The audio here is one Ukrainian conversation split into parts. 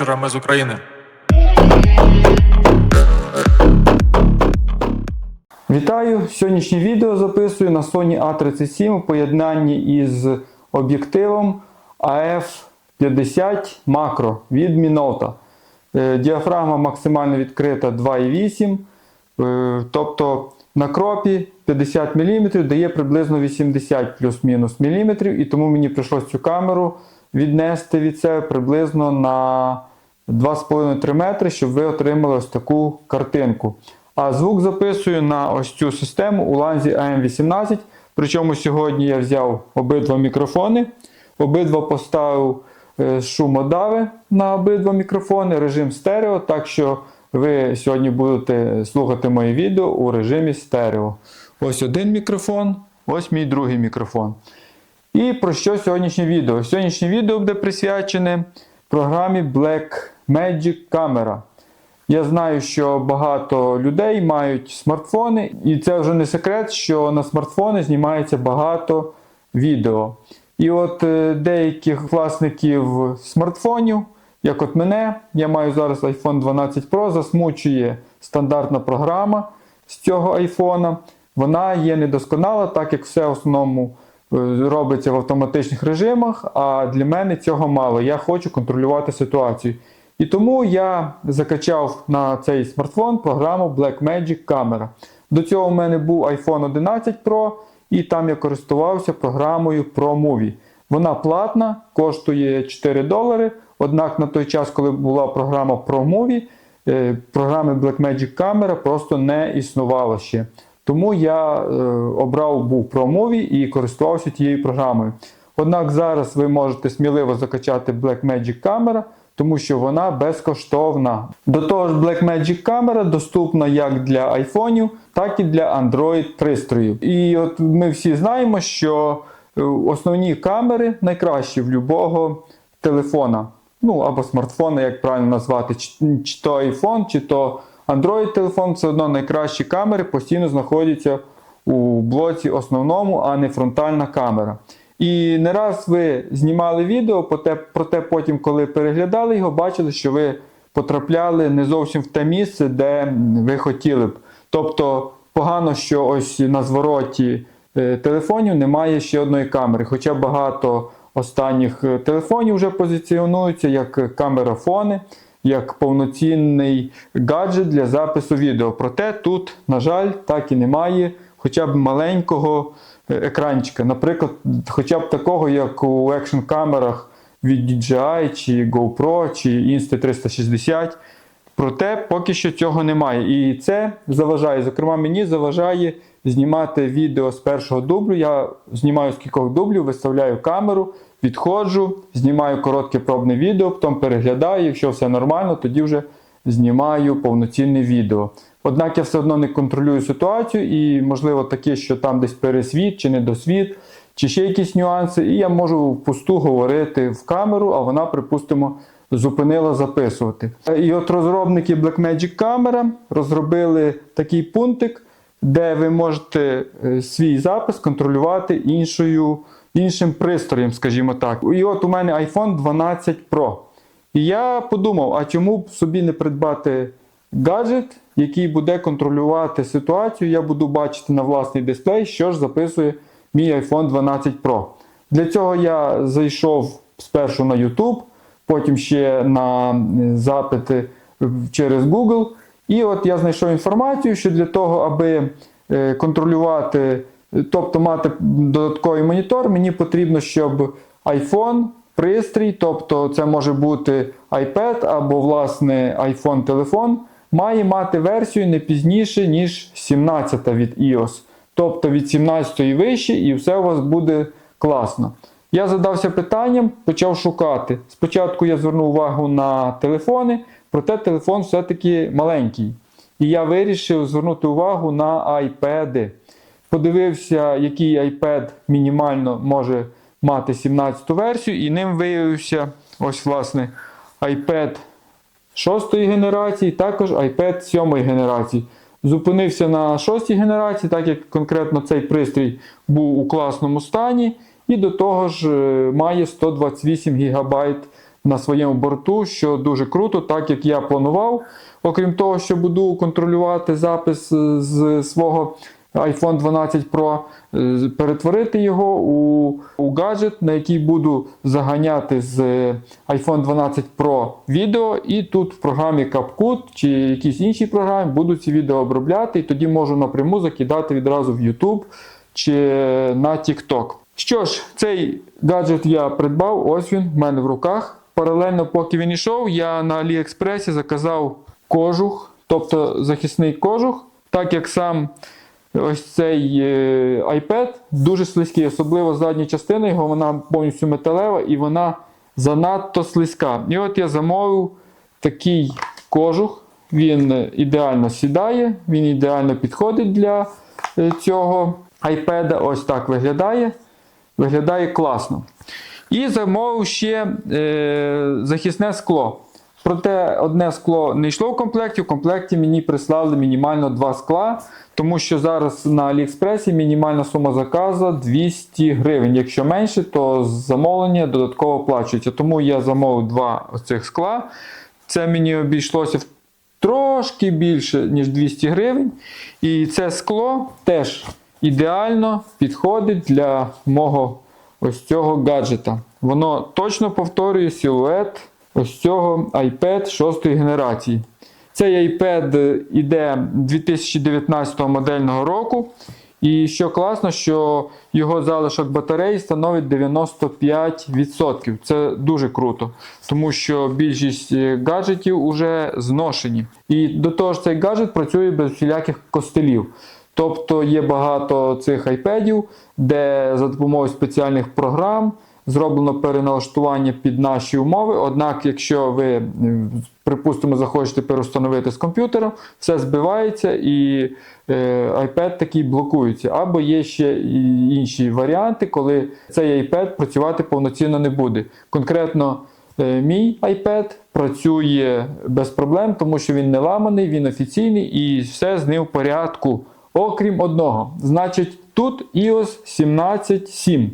мануфекчурами з України. Вітаю! Сьогоднішнє відео записую на Sony A37 у поєднанні із об'єктивом AF50 Macro від Minolta. Е, Діафрагма максимально відкрита 2,8. е, Тобто на кропі 50 мм дає приблизно 80 плюс-мінус мм, і тому мені прийшлось цю камеру віднести від себе приблизно на 2,5-3 метри, щоб ви отримали ось таку картинку. А звук записую на ось цю систему у ланзі AM18. Причому сьогодні я взяв обидва мікрофони, обидва поставив е, шумодави на обидва мікрофони, режим стерео, так що ви сьогодні будете слухати моє відео у режимі стерео. Ось один мікрофон, ось мій другий мікрофон. І про що сьогоднішнє відео? Сьогоднішнє відео буде присвячене програмі Blackmagic Camera. Я знаю, що багато людей мають смартфони, і це вже не секрет, що на смартфони знімається багато відео. І от е, деяких власників смартфонів, як от мене, я маю зараз iPhone 12 Pro, засмучує стандартна програма з цього iPhone. Вона є недосконала, так як все в основному е, робиться в автоматичних режимах, а для мене цього мало. Я хочу контролювати ситуацію. І тому я закачав на цей смартфон програму Blackmagic Camera. До цього в мене був iPhone 11 Pro, і там я користувався програмою ProMovie. Вона платна, коштує 4 долари. Однак на той час, коли була програма ProMovie, е, програми Blackmagic Camera просто не існувало ще. Тому я е, обрав був ProMovie і користувався тією програмою. Однак зараз ви можете сміливо закачати Blackmagic Camera, тому що вона безкоштовна. До того ж, Blackmagic Camera доступна як для айфонів, так і для Android пристроїв. І от ми всі знаємо, що е, основні камери найкращі в будь-якого телефона. Ну або смартфона, як правильно назвати, чи то iPhone, чи то Android телефон, все одно найкращі камери постійно знаходяться у блоці основному, а не фронтальна камера. І не раз ви знімали відео, проте, потім, коли переглядали його, бачили, що ви потрапляли не зовсім в те місце, де ви хотіли б. Тобто погано, що ось на звороті е, телефонів немає ще одної камери. Хоча багато останніх е, телефонів вже позиціонуються як камерафони, як повноцінний гаджет для запису відео. Проте тут, на жаль, так і немає хоча б маленького екранчика. Наприклад, хоча б такого, як у екшн камерах від DJI, чи GoPro, чи Insta360. Проте поки що цього немає. І це заважає. Зокрема, мені заважає знімати відео з першого дублю. Я знімаю з кількох дублів, виставляю камеру, відходжу, знімаю коротке пробне відео, потім переглядаю. Якщо все нормально, тоді вже знімаю повноцінне відео. Однак я все одно не контролюю ситуацію, і, можливо, таке, що там десь пересвіт чи недосвіт, чи ще якісь нюанси, і я можу впусту говорити в камеру, а вона, припустимо, зупинила записувати. І от розробники Blackmagic Camera розробили такий пунктик, де ви можете е, свій запис контролювати іншою, іншим пристроєм, скажімо так. І от у мене iPhone 12 Pro. І я подумав, а чому б собі не придбати гаджет, який буде контролювати ситуацію, я буду бачити на власний дисплей, що ж записує мій iPhone 12 Pro. Для цього я зайшов спершу на YouTube, потім ще на запити через Google. І от я знайшов інформацію, що для того, аби е, контролювати, тобто мати додатковий монітор, мені потрібно, щоб iPhone, пристрій, тобто це може бути iPad або власне iPhone телефон, має мати версію не пізніше, ніж 17 від iOS. Тобто від 17 і вище, і все у вас буде класно. Я задався питанням, почав шукати. Спочатку я звернув увагу на телефони, проте телефон все-таки маленький. І я вирішив звернути увагу на iPad. Подивився, який iPad мінімально може мати 17 версію, і ним виявився ось власне iPad 6 генерації, також iPad 7 генерації. Зупинився на 6 генерації, так як конкретно цей пристрій був у класному стані. І до того ж е, має 128 ГБ на своєму борту, що дуже круто, так як я планував. Окрім того, що буду контролювати запис е, з свого iPhone 12 Pro, е, перетворити його у, у гаджет, на який буду заганяти з iPhone 12 Pro відео, і тут в програмі CapCut чи якійсь іншій програмі буду ці відео обробляти, і тоді можу напряму закидати відразу в YouTube чи на TikTok. Що ж, цей гаджет я придбав, ось він в мене в руках. Паралельно, поки він йшов, я на AliExpress заказав кожух, тобто захисний кожух, так як сам ось цей е, iPad дуже слизький, особливо задня частина його, вона повністю металева і вона занадто слизька. І от я замовив такий кожух, він ідеально сідає, він ідеально підходить для е, цього iPad. Ось так виглядає. Виглядає класно. І замовив ще е, захисне скло. Проте одне скло не йшло в комплекті. В комплекті мені прислали мінімально два скла, тому що зараз на Аліекспресі мінімальна сума заказу 200 гривень. Якщо менше, то замовлення додатково оплачується. Тому я замовив два оцих скла. Це мені обійшлося в трошки більше, ніж 200 гривень. І це скло теж ідеально підходить для мого ось цього гаджета. Воно точно повторює силует ось цього iPad 6 генерації. Цей iPad іде 2019 модельного року. І що класно, що його залишок батареї становить 95%. Це дуже круто, тому що більшість е, гаджетів вже зношені. І до того ж, цей гаджет працює без всіляких костелів. Тобто є багато цих iPadів, де за допомогою спеціальних програм зроблено переналаштування під наші умови. Однак, якщо ви, припустимо, захочете переустановити з комп'ютера, все збивається і е, iPad такий блокується. Або є ще інші варіанти, коли цей iPad працювати повноцінно не буде. Конкретно е, мій iPad працює без проблем, тому що він не ламаний, він офіційний і все з ним в порядку. Окрім одного. Значить, тут iOS 17.7.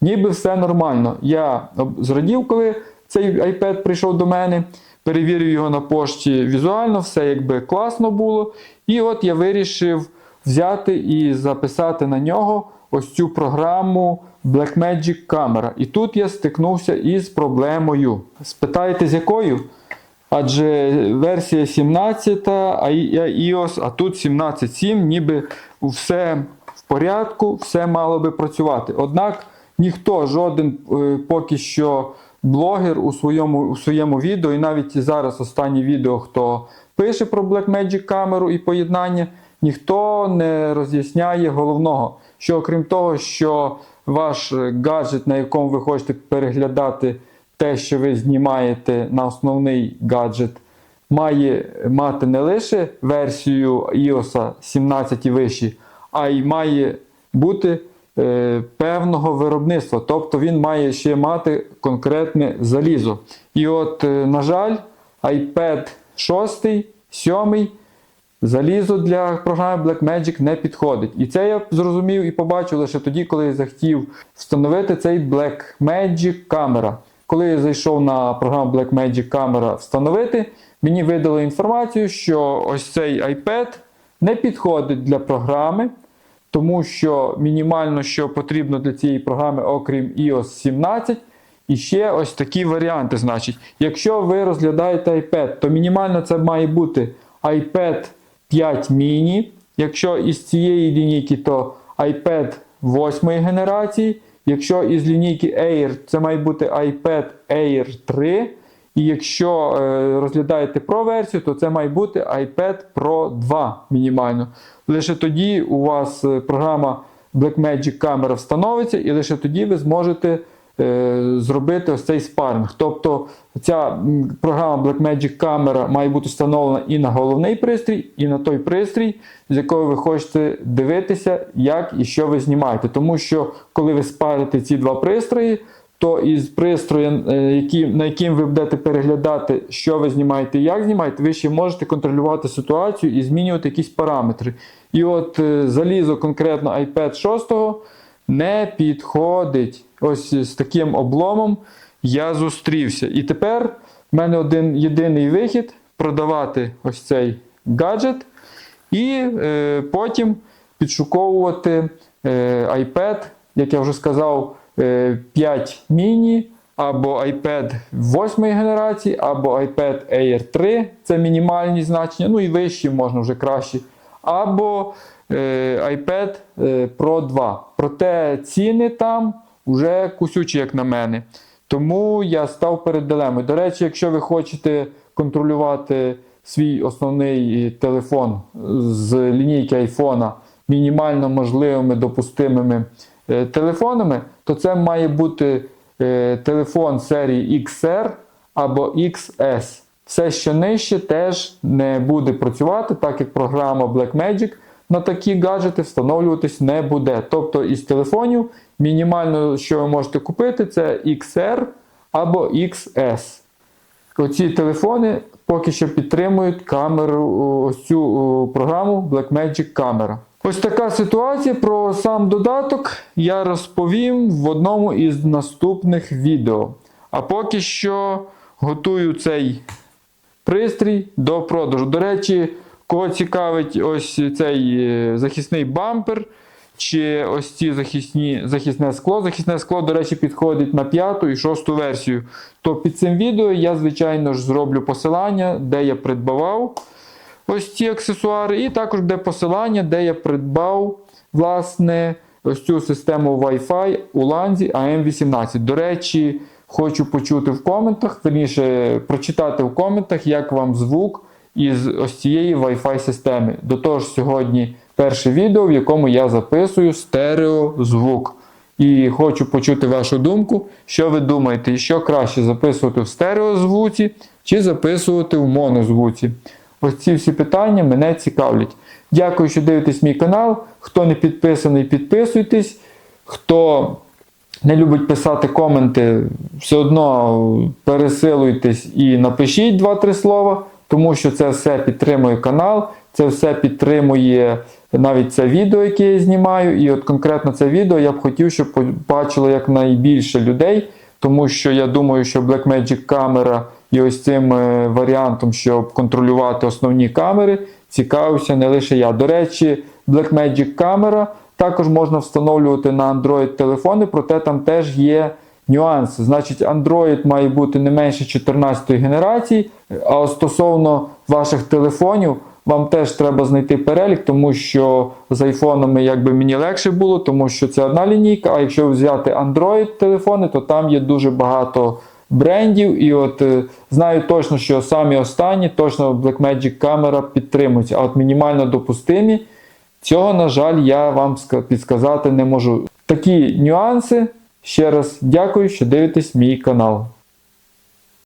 Ніби все нормально. Я зрадів, коли цей iPad прийшов до мене, перевірив його на пошті візуально, все якби класно було. І от я вирішив взяти і записати на нього ось цю програму Blackmagic Camera. І тут я стикнувся із проблемою. Спитаєте, з якою? Адже версія 17, а iOS, а тут 17.7, ніби все в порядку, все мало би працювати. Однак ніхто, жоден е, поки що блогер у своєму, у своєму відео, і навіть зараз останнє відео, хто пише про Blackmagic камеру і поєднання, ніхто не роз'ясняє головного. Що окрім того, що ваш гаджет, на якому ви хочете переглядати те, що ви знімаєте на основний гаджет, має мати не лише версію iOS 17 і вище, а й має бути певного виробництва. Тобто він має ще мати конкретне залізо. І от, е, на жаль, iPad 6, 7 Залізо для програми Blackmagic не підходить. І це я зрозумів і побачив лише тоді, коли я захотів встановити цей Blackmagic камера. Коли я зайшов на програму Blackmagic камера встановити, мені видали інформацію, що ось цей iPad не підходить для програми, тому що мінімально, що потрібно для цієї програми, окрім iOS 17, і ще ось такі варіанти. Значить, якщо ви розглядаєте iPad, то мінімально це має бути iPad 5 mini. Якщо із цієї лінійки, то iPad 8 генерації. Якщо із лінійки Air, це має бути iPad Air 3. І якщо е, розглядаєте Pro версію, то це має бути iPad Pro 2 мінімально. Лише тоді у вас е, програма Blackmagic камера встановиться, і лише тоді ви зможете е, зробити ось цей спаринг. Тобто ця програма Blackmagic камера має бути встановлена і на головний пристрій, і на той пристрій, з якого ви хочете дивитися, як і що ви знімаєте. Тому що коли ви спарите ці два пристрої, то із пристроєм, е, які, на яким ви будете переглядати, що ви знімаєте і як знімаєте, ви ще можете контролювати ситуацію і змінювати якісь параметри. І от е, залізо конкретно iPad 6 не підходить ось з таким обломом. я зустрівся. І тепер в мене один єдиний вихід продавати ось цей гаджет і е, потім підшуковувати е, iPad, як я вже сказав, 5 mini або iPad 8 генерації, або iPad Air 3, це мінімальні значення, ну і вищі можна вже кращі, або е, iPad е, Pro 2. Проте ціни там вже кусючі, як на мене. Тому я став перед дилемою. До речі, якщо ви хочете контролювати свій основний телефон з лінійки iPhone мінімально можливими допустимими е, телефонами, то це має бути е, телефон серії XR або XS. Все, що нижче, теж не буде працювати, так як програма Blackmagic на такі гаджети встановлюватись не буде. Тобто із телефонів мінімально, що ви можете купити, це XR або XS. Оці телефони поки що підтримують камеру, ось цю програму Blackmagic Camera. Ось така ситуація про сам додаток я розповім в одному із наступних відео. А поки що готую цей пристрій до продажу. До речі, кого цікавить ось цей е, захисний бампер, чи ось ці захисні, захисне скло. Захисне скло, до речі, підходить на п'яту і шосту версію. То під цим відео я, звичайно ж, зроблю посилання, де я придбавав ось ці аксесуари, і також буде посилання, де я придбав власне ось цю систему Wi-Fi у ланзі AM18. До речі, хочу почути в коментах, верніше прочитати в коментах, як вам звук із ось цієї Wi-Fi системи. До того ж, сьогодні перше відео, в якому я записую стереозвук. І хочу почути вашу думку, що ви думаєте, що краще записувати в стереозвуці чи записувати в монозвуці. Ось ці всі питання мене цікавлять. Дякую, що дивитесь мій канал. Хто не підписаний, підписуйтесь. Хто не любить писати коменти, все одно пересилуйтесь і напишіть 2-3 слова, тому що це все підтримує канал, це все підтримує навіть це відео, яке я знімаю. І от конкретно це відео я б хотів, щоб побачило якнайбільше людей, тому що я думаю, що Blackmagic камера і ось цим е, варіантом, щоб контролювати основні камери, цікавився не лише я. До речі, Blackmagic камера також можна встановлювати на Android телефони, проте там теж є нюанси. Значить, Android має бути не менше 14 генерації, а стосовно ваших телефонів. Вам теж треба знайти перелік, тому що з айфонами якби мені легше було, тому що це одна лінійка. А якщо взяти Android телефони, то там є дуже багато брендів. І от е, знаю точно, що самі останні точно Blackmagic камера підтримується. А от мінімально допустимі, цього, на жаль, я вам ска- підсказати не можу. Такі нюанси. Ще раз дякую, що дивитесь мій канал.